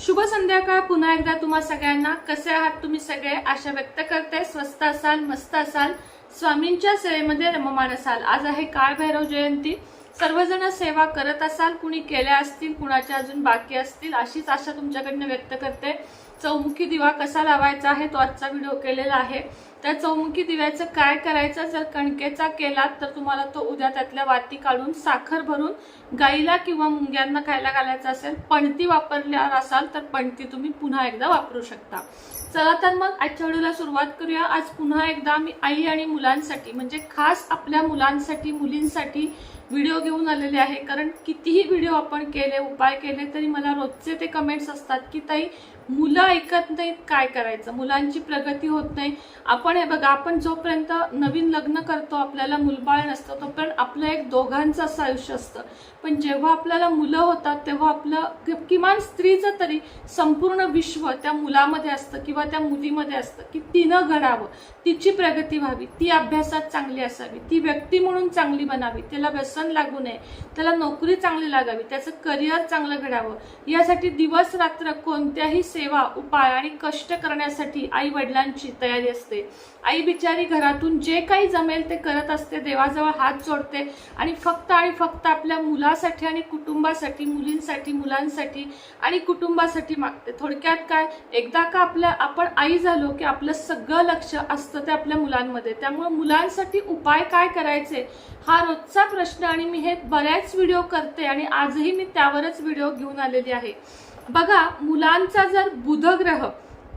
शुभ संध्याकाळ. पुन्हा एकदा तुम्हा सगळ्यांना. कसे आहात तुम्ही सगळे? आशा व्यक्त करते. स्वस्त असाल मस्त असाल. स्वामींच्या सेवेमध्ये रममान असाल. आज आहे काळभैरव जयंती. सर्वजण सेवा करत असाल. कुणी केल्या असतील कुणाच्या अजून बाकी असतील अशीच आशा तुमच्याकडनं व्यक्त करते. चौमुखी दिवा कसा लावायचा आहे तो आजचा व्हिडिओ केलेला आहे. त्या चौमुखी दिव्याचं काय करायचं? जर कणकेचा केलात तर तुम्हाला तो उद्या त्यातल्या वाती काढून साखर भरून गाईला किंवा मुंग्यांना खायला घालायचा असेल पणती वापरल्यावर असाल तर पणती तुम्ही पुन्हा एकदा वापरू शकता. चला तर मग आजच्या व्हिडिओला सुरुवात करूया. आज पुन्हा एकदा मी आई आणि मुलांसाठी म्हणजे खास आपल्या मुलांसाठी मुलींसाठी व्हिडिओ घेऊन आलेले आहे. कारण कितीही व्हिडिओ आपण केले उपाय केले तरी मला रोजचे ते कमेंट्स असतात की ताई मुलं ऐकत नाहीत काय करायचं? मुलांची प्रगती होत नाही. आपण हे बघा आपण जोपर्यंत नवीन लग्न करतो आपल्याला मुलबाळ नसतं तोपर्यंत आपलं एक दोघांचं असं आयुष्य असतं. पण जेव्हा आपल्याला मुलं होतात तेव्हा आपलं कि- किमान स्त्रीचं तरी संपूर्ण विश्व त्या मुलामध्ये असतं किंवा त्या मुलीमध्ये असतं की तिनं घडावं. तिची प्रगती व्हावी ती अभ्यासात चांगली असावी ती व्यक्ती म्हणून चांगली बनावी त्याला व्यसन लागू नये त्याला नोकरी चांगली लागावी त्याचं करिअर चांगलं घडावं. यासाठी दिवस रात्र कोणत्याही सेवा उपाय आणि कष्ट करण्यासाठी आई वडिलांची तयारी असते. आई बिचारी घरातून जे काही जमेल ते करत असते देवाजवळ हात जोडते आणि फक्त आणि फक्त आपल्या मुलासाठी आणि कुटुंबासाठी मुलींसाठी मुलांसाठी आणि कुटुंबासाठी मागते. थोडक्यात काय? एकदा का आपल्या आपण आई झालो की आपलं सगळं लक्ष असतं ते आपल्या मुलांमध्ये. त्यामुळे मुलांसाठी उपाय काय करायचे? हा रोजचा प्रश्न आणि मी हे बऱ्याच व्हिडिओ करते आणि आजही मी त्यावरच व्हिडिओ घेऊन आलेली आहे. बघा मुलांचा जर बुध ग्रह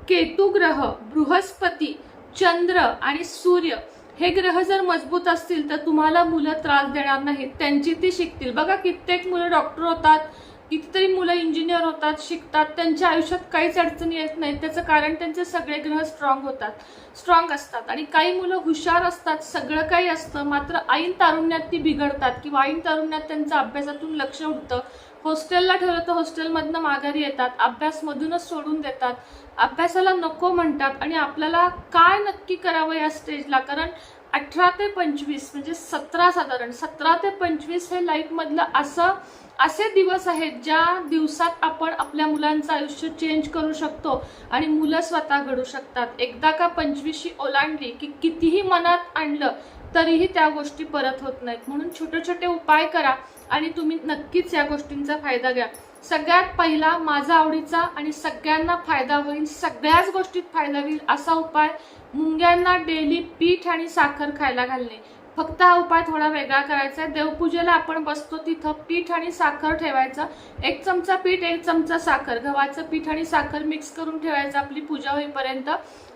केतू ग्रह बृहस्पती चंद्र आणि सूर्य हे ग्रह जर मजबूत असतील तर तुम्हाला मुलं त्रास देणार नाहीत. त्यांची ती शिकतील. बघा कित्येक मुलं डॉक्टर होतात कितीतरी मुलं इंजिनियर होतात शिकतात. त्यांच्या आयुष्यात काहीच अडचणी येत नाहीत. त्याचं कारण त्यांचे सगळे ग्रह स्ट्रॉंग होतात स्ट्रॉंग असतात. आणि काही मुलं हुशार असतात सगळं काही असतं मात्र ऐन तारुण्यात ती बिघडतात किंवा ऐन तारुण्यात त्यांचं अभ्यासातून लक्ष उठतं हॉस्टेलला ठेवलं तर हॉस्टेलमधनं माघारी येतात अभ्यास मधूनच सोडून देतात. अभ्यासाला नको म्हणतात आणि आपल्याला काय नक्की करावं या स्टेजला? कारण अठरा ते पंचवीस म्हणजे सतरा साधारण सतरा ते पंचवीस हे लाईफमधलं असं असे दिवस आहेत ज्या दिवसात आपण आपल्या मुलांचं आयुष्य चेंज करू शकतो आणि मुलं स्वतः घडू शकतात. एकदा का पंचवीसशी ओलांडली की कितीही मनात आणलं तरीही त्या गोष्टी परत होत नाहीत. म्हणून छोटे छोटे उपाय करा आणि तुम्ही नक्कीच या गोष्टींचा फायदा घ्या. सगळ्यात पहिला माझा आवडीचा आणि सगळ्यांना फायदा होईल सगळ्याच गोष्टीत फायदा होईल असा उपाय मुंग्यांना डेली पीठ आणि साखर खायला घालणे. फक्त हा उपाय थोडा वेगळा करायचा आहे. देवपूजेला आपण बसतो तिथं पीठ आणि साखर ठेवायचं. एक चमचा पीठ एक चमचा साखर. गव्हाचं पीठ आणि साखर मिक्स करून ठेवायचं आपली पूजा होईपर्यंत.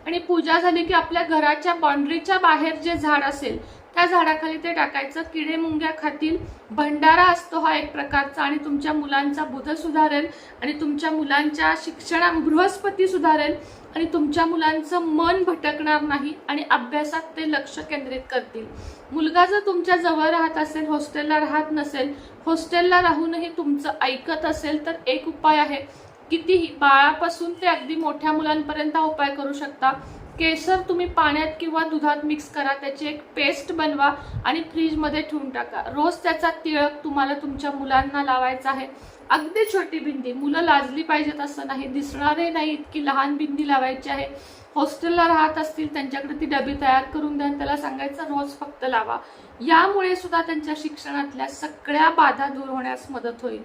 आणि पूजा झाली की आपल्या घराच्या बाउंड्रीच्या बाहेर जे झाड असेल त्या झाडाखाली ते टाकायचं. किडे मुंग्या खातील. भंडारा असतो हा एक प्रकारचा आणि तुमच्या मुलांचा बुध सुधारेल आणि तुमच्या मुलांच्या शिक्षणा बृहस्पती सुधारेल आणि तुमच्या मुलांचं मन भटकणार नाही आणि अभ्यासात ते लक्ष केंद्रित करतील. मुलगा जर तुमच्या जवळ राहत असेल हॉस्टेलला राहत नसेल हॉस्टेलला राहूनही तुमचं ऐकत असेल तर एक उपाय आहे. कितीही बाळापासून ते अगदी मोठ्या मुलांपर्यंत हा उपाय करू शकता. केसर तुम्ही पाण्यात किंवा दुधात मिक्स करा त्याची एक पेस्ट बनवा आणि फ्रीजमध्ये ठेवून टाका. रोज त्याचा तिळक तुम्हाला तुमच्या मुलांना लावायचा आहे. अगदी छोटी भिंदी मुलं लाजली पाहिजेत असं नाही. दिसणारे नाही इतकी लहान बिंदी लावायची आहे. हॉस्टेलला राहत असतील त्यांच्याकडे ती डबी तयार करून द्या त्याला सांगायचं रोज फक्त लावा. यामुळे सुद्धा त्यांच्या शिक्षणातल्या सगळ्या बाधा दूर होण्यास मदत होईल.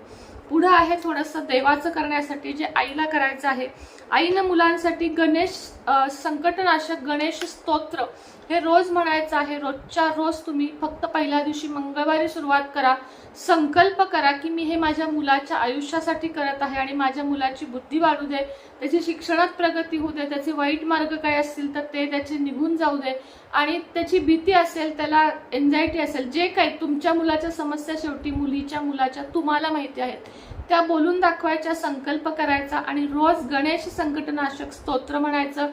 पुढं आहे थोडंसं देवाचं करण्यासाठी जे आईला करायचं आहे. आईनं मुलांसाठी गणेश संकटनाशक गणेश स्तोत्र हे रोज म्हणायचं आहे. रोजच्या रोज तुम्ही फक्त पहिल्या दिवशी मंगळवारी सुरुवात करा. संकल्प करा की मी हे माझ्या मुलाच्या आयुष्यासाठी करत आहे आणि माझ्या मुलाची बुद्धी वाढू दे त्याची शिक्षणात प्रगती होऊ दे त्याचे वाईट मार्ग काय असतील तर ते त्याचे निघून जाऊ दे. आणि त्याची भीती असेल त्याला एन्झायटी असेल जे काही तुमच्या मुलाच्या समस्या शेवटी मुलीच्या मुलाच्या तुम्हाला माहिती आहेत त्या बोलून दाखवायच्या संकल्प करायचा आणि रोज गणेश संकटनाशक स्तोत्र म्हणायचं.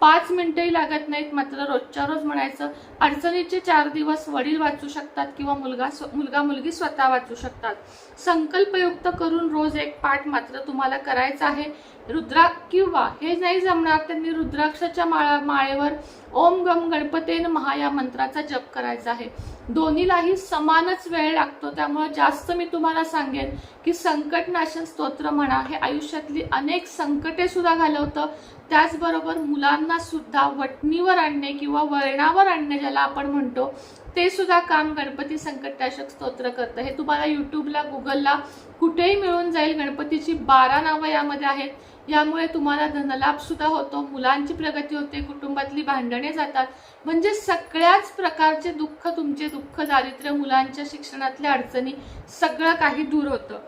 पाच मिनिटंही लागत नाहीत मात्र रोजच्या रोज म्हणायचं. अडचणीचे चार दिवस वडील वाचू शकतात किंवा मुलगा मुलगा मुलगी स्वतः वाचू शकतात. संकल्पयुक्त करून रोज एक पाठ मात्र तुम्हाला करायचा आहे. रुद्रा किंवा हे नाही जमणार त्यांनी रुद्राक्षाच्या माळा माळेवर ओम गम गणपतेन महा या मंत्राचा जप करायचा आहे. दोन्हीलाही समानच वेळ लागतो त्यामुळे जास्त मी तुम्हाला सांगेन की संकटनाशन स्तोत्र म्हणा हे आयुष्यातली अनेक संकटे सुद्धा घालवतं. त्याचबरोबर मुलांना सुद्धा वटणीवर आणणे किंवा वळणावर आणणे ज्याला आपण म्हणतो ते सुद्धा काम गणपती संकटनाशक स्तोत्र करतं. हे तुम्हाला युट्यूबला गुगलला कुठेही मिळून जाईल. गणपतीची बारा नावं यामध्ये आहेत. यामुळे तुम्हाला धनलाभ सुद्धा होतो मुलांची प्रगती होते कुटुंबातली भांडणे जातात. म्हणजे सगळ्याच प्रकारचे दुःख तुमचे दुःख दारिद्र्य मुलांच्या शिक्षणातल्या अडचणी सगळं काही दूर होतं.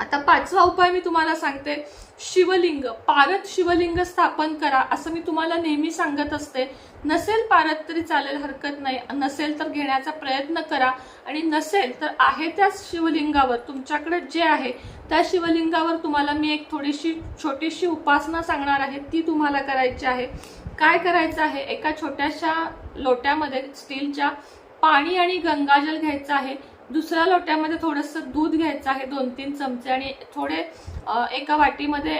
आता पाचवा उपाय मी तुम्हाला सांगते. शिवलिंग पारत शिवलिंग स्थापन करा असं मी तुम्हाला नेहमी सांगत असते. नसेल पारत तरी चालेल हरकत नाही. नसेल तर घेण्याचा प्रयत्न करा. आणि नसेल तर आहे त्या शिवलिंगावर तुमच्याकडे जे आहे त्या शिवलिंगावर तुम्हाला मी एक थोडीशी छोटीशी उपासना सांगणार आहे. ती तुम्हाला करायची आहे. काय करायचं आहे? एका छोट्याशा लोट्यामध्ये स्टीलच्या पाणी आणि गंगाजल घ्यायचं आहे. दुसऱ्या लोट्यामध्ये थोडंसं दूध घ्यायचं आहे दोन तीन चमचे आणि थोडे एका वाटीमध्ये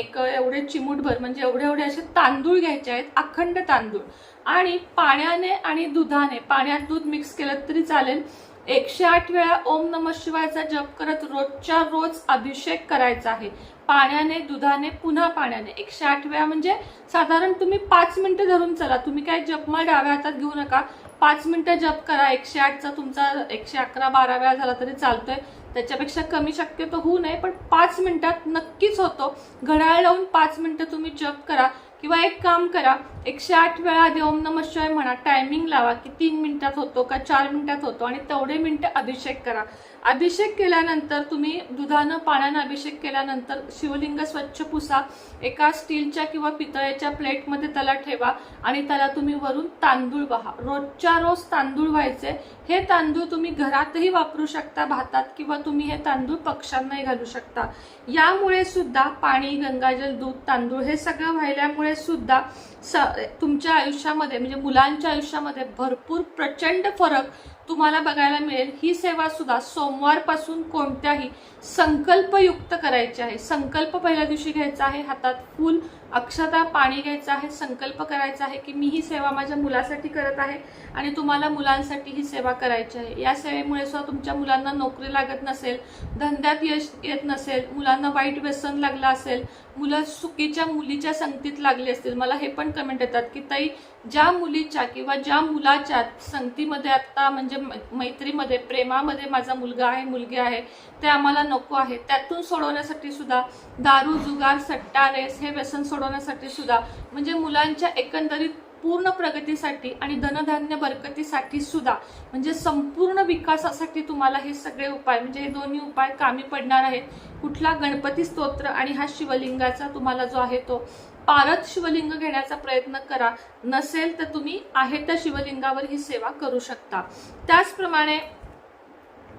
एक एवढे चिमूटभर म्हणजे एवढे एवढे असे तांदूळ घ्यायचे आहेत अखंड तांदूळ. आणि पाण्याने आणि दुधाने पाण्यात दूध मिक्स केलं तरी चालेल. एकशे आठ वेळा ओम नम शिवायचा जप करत रोजच्या रोज अभिषेक करायचा आहे. पाण्याने दुधाने पुन्हा पाण्याने. एकशे आठ वेळा म्हणजे साधारण तुम्ही पाच मिनिटं धरून चला. तुम्ही काय जपमाळ डाव्या हातात घेऊ नका. पाच मिनटं जप करा. एकशे आठचा तुमचा एकशे अकरा बारा वेळा झाला तरी चालतोय. त्याच्यापेक्षा कमी शक्यतो होऊ नये पण पाच मिनिटात नक्कीच होतो. घड्याळ लावून पाच मिनटं तुम्ही जप करा. किंवा एक काम करा एकशे आठ वेळा आधी ओम नम शिवाय म्हणा टायमिंग लावा की तीन मिनिटात होतो का चार मिनिटात होतो आणि तेवढे मिनटं अभिषेक करा. अभिषेक केल्यानंतर तुम्ही दुधानं पाण्यानं अभिषेक केल्यानंतर शिवलिंग स्वच्छ पुसा एका स्टीलच्या किंवा पितळेच्या प्लेटमध्ये त्याला ठेवा आणि त्याला तुम्ही वरून तांदूळ वाहा रोजच्या रोज तांदूळ व्हायचे. हे तांदूळ तुम्ही घरातही वापरू शकता भातात किंवा तुम्ही हे तांदूळ पक्ष्यांनाही घालू शकता. यामुळे सुद्धा पाणी गंगाजल दूध तांदूळ हे सगळं व्हायल्यामुळे सुद्धा स तुमच्या आयुष्यामध्ये म्हणजे मुलांच्या आयुष्यामध्ये भरपूर प्रचंड फरक तुम्हाला बघायला मिळेल. ही सेवा सुद्धा सोमवारपासून कोणत्याही संकल्पयुक्त करायची आहे. संकल्प पहिल्या दिवशी घ्यायचा आहे. हातात फुल अक्षता पाणी घ्यायचं आहे संकल्प करायचा आहे की मी ही सेवा माझ्या मुलासाठी करत आहे आणि तुम्हाला मुलांसाठी ही सेवा करायची आहे. या सेवेमुळे सुद्धा तुमच्या मुलांना नोकरी लागत नसेल धंद्यात यश येत नसेल मुलांना वाईट व्यसन लागलं असेल मुलं चुकीच्या मुलीच्या संगतीत लागली असतील. मला हे पण कमेंट येतात की ताई ज्या मुलीच्या किंवा ज्या मुलाच्या संगतीमध्ये आत्ता म्हणजे मैत्रीमध्ये प्रेमामध्ये माझा मुलगा आहे मुलगी आहे ते आम्हाला नको आहे. त्यातून सोडवण्यासाठी सुद्धा दारू जुगार सट्टा रेस हे व्यसन सोडवण्यासाठी सुद्धा म्हणजे मुलांच्या एकंदरीत पूर्ण प्रगतीसाठी आणि धनधान्य बरकतीसाठी सुद्धा म्हणजे संपूर्ण विकासासाठी तुम्हाला हे सगळे उपाय म्हणजे हे दोन्ही उपाय कामी पडणार आहेत. कुठला गणपती स्तोत्र आणि हा शिवलिंगाचा तुम्हाला जो आहे तो पारत शिवलिंग घेण्याचा प्रयत्न करा. नसेल तर तुम्ही आहे त्या शिवलिंगावर ही सेवा करू शकता. त्याचप्रमाणे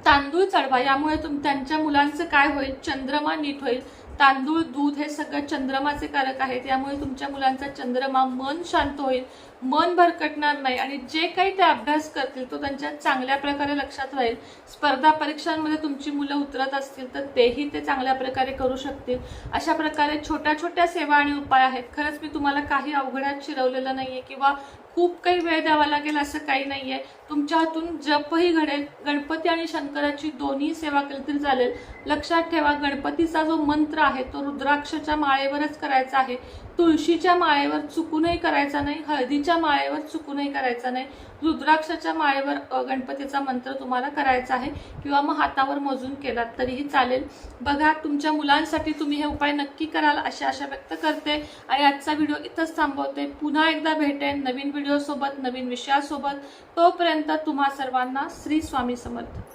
तांदूळ चढवा यामुळे तुम त्यांच्या मुलांचं काय होईल? चंद्रमा नीट होईल. तांदूळ दूध हे सगळं चंद्रमाचे कारक आहेत. यामुळे तुमच्या मुलांचा चंद्रमा मन शांत होईल मन भरकटणार नाही आणि जे काही ते अभ्यास करतील तो त्यांच्या चांगल्या प्रकारे लक्षात राहील. स्पर्धा परीक्षांमध्ये तुमची मुलं उतरत असतील तर तेही ते चांगल्या प्रकारे करू शकतील. अशा प्रकारे छोट्या छोट्या सेवा आणि उपाय आहेत. खरंच मी तुम्हाला काही अवघडात शिरवलेलं नाहीये किंवा खूप काही वेळ द्यावा लागेल असं काही नाही आहे तुमच्या हातून जपही घडेल. गणपती आणि शंकराची दोन्ही सेवा केली तरी चालेल. लक्षात ठेवा गणपतीचा जो मंत्र आहे तो रुद्राक्षच्या माळेवरच करायचा आहे. तुळशीच्या माळेवर चुकूनही करायचा नाही हळदीच्या माळेवर चुकूनही करायचा नाही रुद्राक्षाच्या माळेवर गणपतीचा मंत्र तुम्हाला करायचा आहे किंवा मग हातावर मोजून केलात तरीही चालेल. बघा तुमच्या मुलांसाठी तुम्ही हे उपाय नक्की कराल अशी आशा व्यक्त करते आणि आजचा व्हिडिओ इथंच थांबवते. पुन्हा एकदा भेटेन नवीन व्हिडिओसोबत नवीन विषयासोबत. तोपर्यंत तुम्हा सर्वांना श्री स्वामी समर्थ.